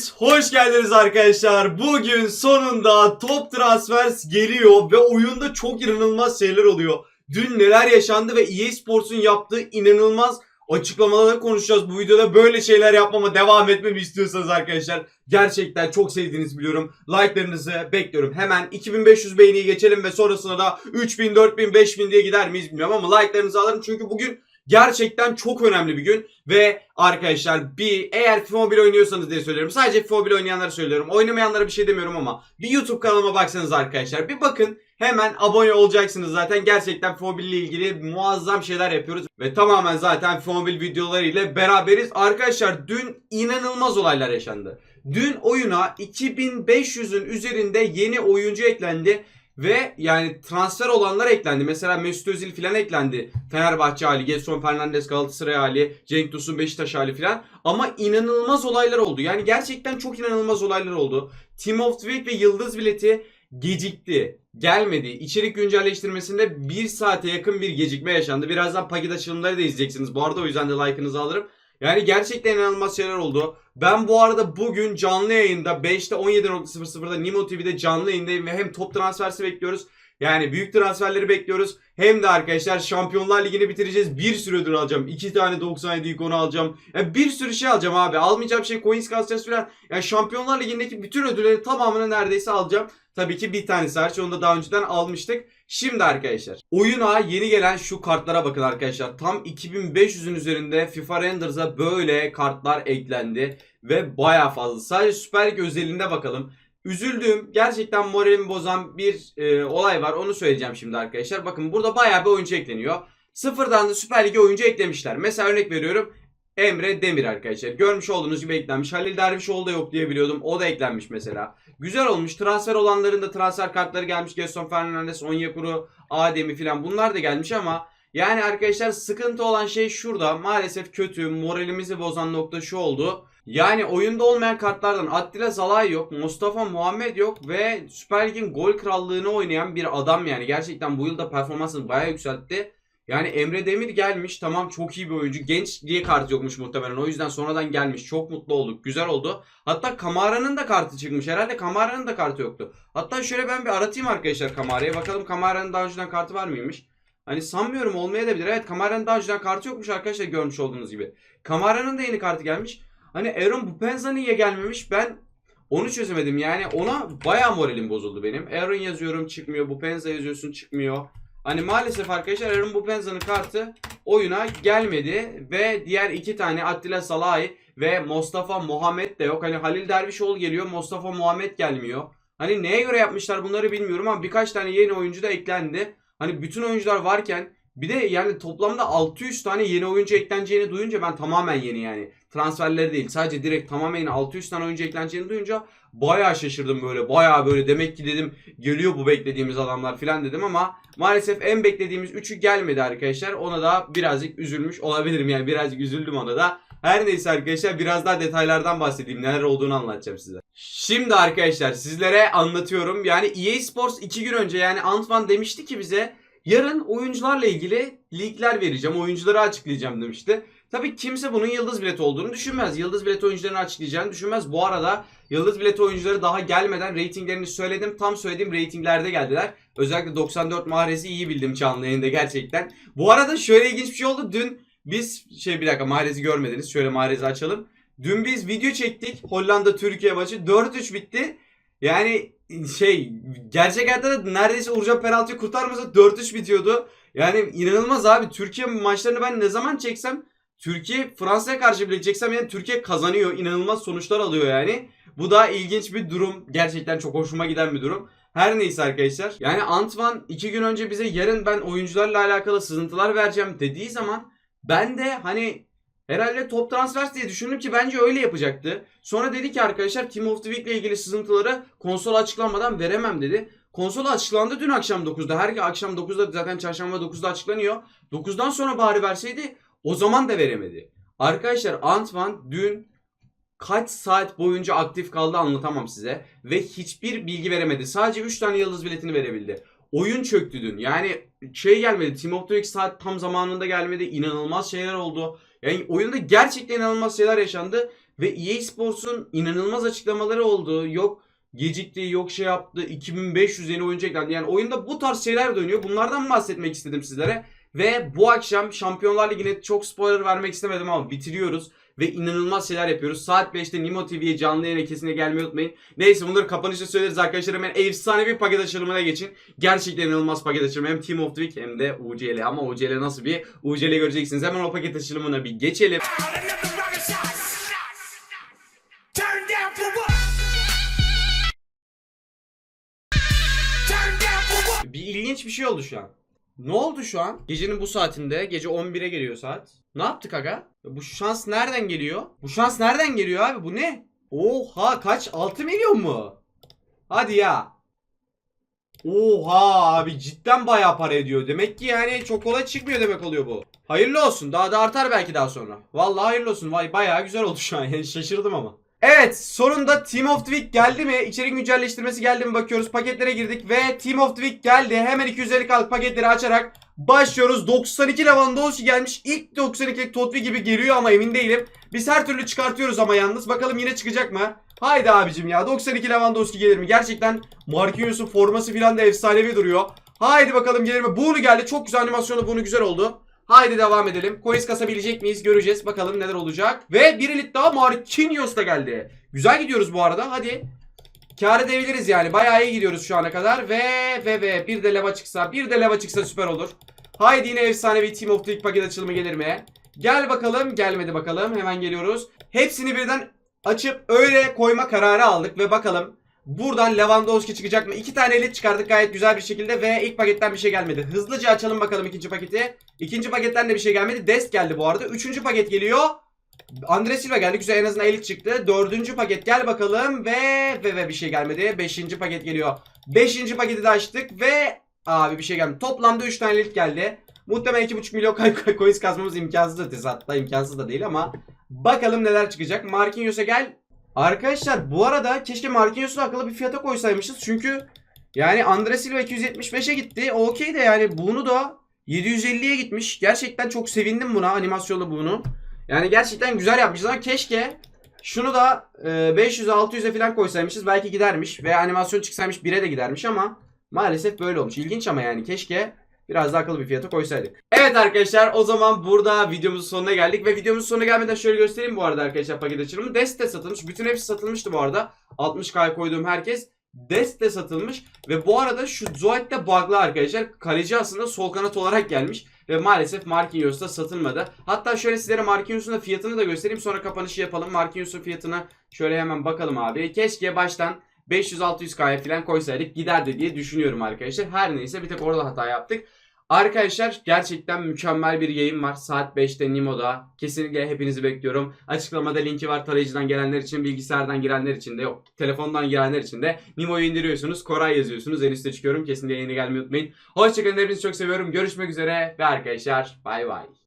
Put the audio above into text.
Hepiniz hoş geldiniz arkadaşlar. Bugün sonunda Top Transfers geliyor ve oyunda çok inanılmaz şeyler oluyor. Dün neler yaşandı ve EA Sports'un yaptığı inanılmaz açıklamaları konuşacağız. Bu videoda böyle şeyler yapmama devam etmemi istiyorsanız arkadaşlar gerçekten çok sevdiğinizi biliyorum. Like'larınızı bekliyorum. Hemen 2500 beğeniyi geçelim ve sonrasında da 3000, 4000, 5000 diye gider miyiz bilmiyorum ama like'larınızı alırım çünkü bugün gerçekten çok önemli bir gün ve arkadaşlar bir eğer FIFA Mobile oynuyorsanız diye söylüyorum. Sadece FIFA Mobile oynayanlara söylüyorum. Oynamayanlara bir şey demiyorum ama bir YouTube kanalıma baksanız arkadaşlar. Bir bakın hemen abone olacaksınız zaten. Gerçekten FIFA Mobile ile ilgili muazzam şeyler yapıyoruz. Ve tamamen zaten FIFA Mobile videoları ile beraberiz. Arkadaşlar dün inanılmaz olaylar yaşandı. Dün oyuna 2500'ün üzerinde yeni oyuncu eklendi. Ve yani transfer olanlar eklendi. Mesela Mesut Özil falan eklendi. Fenerbahçe hali, Gedson Fernandes Galatasaray hali, Cenk Tosun Beşiktaş hali falan. Ama inanılmaz olaylar oldu. Yani gerçekten çok inanılmaz olaylar oldu. Team of the Week ve Yıldız bileti gecikti. Gelmedi. İçerik güncelleştirmesinde bir saate yakın bir gecikme yaşandı. Birazdan paket açılımları da izleyeceksiniz. Bu arada o yüzden de like'ınızı alırım. Yani gerçekten inanılmaz şeyler oldu. Ben bu arada bugün canlı yayında 5'te 17.00'da Nimo TV'de canlı yayındayım ve hem top transfersi bekliyoruz. Yani büyük transferleri bekliyoruz. Hem de arkadaşlar Şampiyonlar Ligi'ni bitireceğiz. Bir sürü ödül alacağım. 2 tane 97 ikonu alacağım. Yani bir sürü şey alacağım abi. Almayacağım şey coins kasacağız falan. Yani Şampiyonlar Ligi'ndeki bütün ödülleri tamamını neredeyse alacağım. Tabii ki bir tanesi hariç. Onu da daha önceden almıştık. Şimdi arkadaşlar oyuna yeni gelen şu kartlara bakın arkadaşlar. Tam 2500'ün üzerinde FIFA Renders'a böyle kartlar eklendi. Ve baya fazla. Sadece Süper Lig özelinde bakalım. Üzüldüğüm, gerçekten moralimi bozan bir e, olay var. Onu söyleyeceğim şimdi arkadaşlar. Bakın burada baya bir oyuncu ekleniyor. Sıfırdan da Süper Lig'e oyuncu eklemişler. Mesela örnek veriyorum. Emre Demir arkadaşlar. Görmüş olduğunuz gibi eklenmiş. Halil Dervişoğlu da yok diye biliyordum. O da eklenmiş mesela. Güzel olmuş. Transfer olanların da transfer kartları gelmiş. Gerson Fernandes, Onyekuru, Ademi falan bunlar da gelmiş ama yani arkadaşlar sıkıntı olan şey şurada. Maalesef kötü. Moralimizi bozan nokta şu oldu. Yani oyunda olmayan kartlardan Attila Zalay yok, Mustafa Muhammed yok ve Süper Lig'in gol krallığını oynayan bir adam yani. Gerçekten bu yılda performansını bayağı yükseltti. Yani Emre Demir gelmiş. Tamam çok iyi bir oyuncu. Genç diye kartı yokmuş muhtemelen. O yüzden sonradan gelmiş. Çok mutlu olduk. Güzel oldu. Hatta Kamara'nın da kartı çıkmış. Herhalde Kamara'nın da kartı yoktu. Hatta şöyle ben bir aratayım arkadaşlar Kamara'ya. Bakalım Kamara'nın daha önceden kartı var mıymış? Hani sanmıyorum olmayabilir. Evet Kamara'nın daha önceden kartı yokmuş arkadaşlar görmüş olduğunuz gibi. Kamara'nın da yeni kartı gelmiş. Hani Aaron Bupenza niye gelmemiş? Ben onu çözemedim. Yani ona bayağı moralim bozuldu benim. Aaron yazıyorum çıkmıyor. Bupenza yazıyorsun çıkmıyor. Hani maalesef arkadaşlar Aaron Bupenza'nın kartı oyuna gelmedi ve diğer iki tane Attila Salahi ve Mustafa Muhammed de yok. Hani Halil Dervişoğlu geliyor, Mustafa Muhammed gelmiyor. Hani neye göre yapmışlar bunları bilmiyorum ama birkaç tane yeni oyuncu da eklendi. Hani bütün oyuncular varken bir de yani toplamda 600 tane yeni oyuncu ekleneceğini duyunca ben tamamen yeni yani. Transferleri değil sadece direkt tamamen yeni 600 tane oyuncu ekleneceğini duyunca bayağı şaşırdım böyle. Bayağı böyle demek ki dedim geliyor bu beklediğimiz adamlar filan dedim ama maalesef en beklediğimiz üçü gelmedi arkadaşlar. Ona da birazcık üzülmüş olabilirim yani birazcık üzüldüm ona da. Her neyse arkadaşlar biraz daha detaylardan bahsedeyim neler olduğunu anlatacağım size. Şimdi arkadaşlar sizlere anlatıyorum. Yani EA Sports 2 gün önce yani Antwan demişti ki bize Yarın oyuncularla ilgili ligler vereceğim, oyuncuları açıklayacağım demişti. Tabii kimse bunun yıldız bileti olduğunu düşünmez. Yıldız bileti oyuncularını açıklayacağını düşünmez. Bu arada yıldız bileti oyuncuları daha gelmeden reytinglerini söyledim. Tam söylediğim reytinglerde geldiler. Özellikle 94 mahrezi iyi bildim canlı yayında gerçekten. Bu arada şöyle ilginç bir şey oldu. Dün biz şey bir dakika mahrezi görmediniz. Şöyle mahrezi açalım. Dün biz video çektik. Hollanda Türkiye maçı 4-3 bitti. Yani şey gerçek hayatta da neredeyse Uğurcan penaltıyı kurtarmasa 4-3 bitiyordu. Yani inanılmaz abi. Türkiye maçlarını ben ne zaman çeksem Türkiye Fransa'ya karşı bile çeksem yani Türkiye kazanıyor. İnanılmaz sonuçlar alıyor yani. Bu da ilginç bir durum. Gerçekten çok hoşuma giden bir durum. Her neyse arkadaşlar. Yani Antwan iki gün önce bize yarın ben oyuncularla alakalı sızıntılar vereceğim dediği zaman ben de hani Herhalde top transfers diye düşündüm ki bence öyle yapacaktı. Sonra dedi ki arkadaşlar Team of the Week ile ilgili sızıntıları konsol açıklanmadan veremem dedi. Konsol açıklandı dün akşam 9'da. Her akşam 9'da zaten çarşamba 9'da açıklanıyor. 9'dan sonra bari verseydi o zaman da veremedi. Arkadaşlar Antwan dün kaç saat boyunca aktif kaldı anlatamam size. Ve hiçbir bilgi veremedi. Sadece 3 tane yıldız biletini verebildi. Oyun çöktü dün. Yani şey gelmedi. Team of the Week saat tam zamanında gelmedi. İnanılmaz şeyler oldu. Yani oyunda gerçekten inanılmaz şeyler yaşandı. Ve EA Sports'un inanılmaz açıklamaları oldu. Yok gecikti, yok şey yaptı. 2500 yeni oyuncu eklendi. Yani oyunda bu tarz şeyler dönüyor. Bunlardan bahsetmek istedim sizlere. Ve bu akşam Şampiyonlar Ligi'ne çok spoiler vermek istemedim ama bitiriyoruz. Ve inanılmaz şeyler yapıyoruz. Saat 5'te Nimo TV'ye canlı yayına kesinlikle gelmeyi unutmayın. Neyse bunları kapanışta söyleriz arkadaşlar. Hemen efsane bir paket açılımına geçin. Gerçekten inanılmaz paket açılımı. Hem Team of the Week hem de UCL. Ama UCL nasıl bir UCL göreceksiniz. Hemen o paket açılımına bir geçelim. Bir ilginç bir şey oldu şu an. Ne oldu şu an? Gecenin bu saatinde, gece 11'e geliyor saat. Ne yaptık aga? Bu şans nereden geliyor? Bu şans nereden geliyor abi? Bu ne? Oha kaç? 6 milyon mu? Hadi ya. Oha abi cidden bayağı para ediyor. Demek ki yani çok kolay çıkmıyor demek oluyor bu. Hayırlı olsun. Daha da artar belki daha sonra. Vallahi hayırlı olsun. Vay bayağı güzel oldu şu an. Yani şaşırdım ama. Evet sonunda Team of the Week geldi mi? İçerik güncelleştirmesi geldi mi bakıyoruz. Paketlere girdik ve Team of the Week geldi. Hemen 250 kalık paketleri açarak başlıyoruz. 92 Lewandowski gelmiş. İlk 92 Totvi gibi geliyor ama emin değilim. Biz her türlü çıkartıyoruz ama yalnız. Bakalım yine çıkacak mı? Haydi abicim ya 92 Lewandowski gelir mi? Gerçekten Marquinhos'un forması filan da efsanevi duruyor. Haydi bakalım gelir mi? Bunu geldi. Çok güzel animasyonu bunu güzel oldu. Haydi devam edelim. Coins kasabilecek miyiz? Göreceğiz. Bakalım neler olacak. Ve bir elit daha Marquinhos da geldi. Güzel gidiyoruz bu arada. Hadi. Kâr edebiliriz yani. Bayağı iyi gidiyoruz şu ana kadar. Ve ve ve bir de leva çıksa. Bir de leva çıksa süper olur. Haydi yine efsane bir Team of the Week paket açılımı gelir mi? Gel bakalım. Gelmedi bakalım. Hemen geliyoruz. Hepsini birden açıp öyle koyma kararı aldık. Ve bakalım Buradan Lewandowski çıkacak mı? İki tane elit çıkardık gayet güzel bir şekilde ve ilk paketten bir şey gelmedi. Hızlıca açalım bakalım ikinci paketi. İkinci paketten de bir şey gelmedi. Dest geldi bu arada. Üçüncü paket geliyor. Andre Silva geldi. Güzel en azından elit çıktı. Dördüncü paket gel bakalım ve ve ve bir şey gelmedi. Beşinci paket geliyor. Beşinci paketi de açtık ve abi bir şey gelmedi. Toplamda üç tane elit geldi. Muhtemelen 2,5 milyon coins kazmamız imkansız da hatta imkansız da değil ama bakalım neler çıkacak. Marquinhos'a gel. Arkadaşlar bu arada keşke Marquinhos'u akıllı bir fiyata koysaymışız. Çünkü yani Andre Silva 275'e gitti. Okey de yani bunu da 750'ye gitmiş. Gerçekten çok sevindim buna animasyonlu bunu. Yani gerçekten güzel yapmışız ama keşke şunu da e, 500'e 600'e falan koysaymışız. Belki gidermiş veya animasyon çıksaymış 1'e de gidermiş ama maalesef böyle olmuş. İlginç ama yani keşke Biraz daha akıllı bir fiyata koysaydık. Evet arkadaşlar o zaman burada videomuzun sonuna geldik. Ve videomuzun sonuna gelmeden şöyle göstereyim bu arada arkadaşlar paket açılımı. Deste satılmış. Bütün hepsi satılmıştı bu arada. 60k koyduğum herkes Deste satılmış. Ve bu arada şu Zoet de bug'lı arkadaşlar. Kaleci aslında sol kanat olarak gelmiş. Ve maalesef Marquinhos da satılmadı. Hatta şöyle sizlere Marquinhos'un da fiyatını da göstereyim. Sonra kapanışı yapalım. Marquinhos'un fiyatına şöyle hemen bakalım abi. Keşke baştan 500-600k'ya falan koysaydık giderdi diye düşünüyorum arkadaşlar. Her neyse bir tek orada hata yaptık. Arkadaşlar gerçekten mükemmel bir yayın var. Saat 5'te Nimo'da. Kesinlikle hepinizi bekliyorum. Açıklamada linki var tarayıcıdan gelenler için, bilgisayardan girenler için de yok. Telefondan girenler için de Nimo'yu indiriyorsunuz. Koray yazıyorsunuz. En üstte çıkıyorum. Kesinlikle yeni gelmeyi unutmayın. Hoşçakalın. Hepinizi çok seviyorum. Görüşmek üzere ve arkadaşlar bay bay.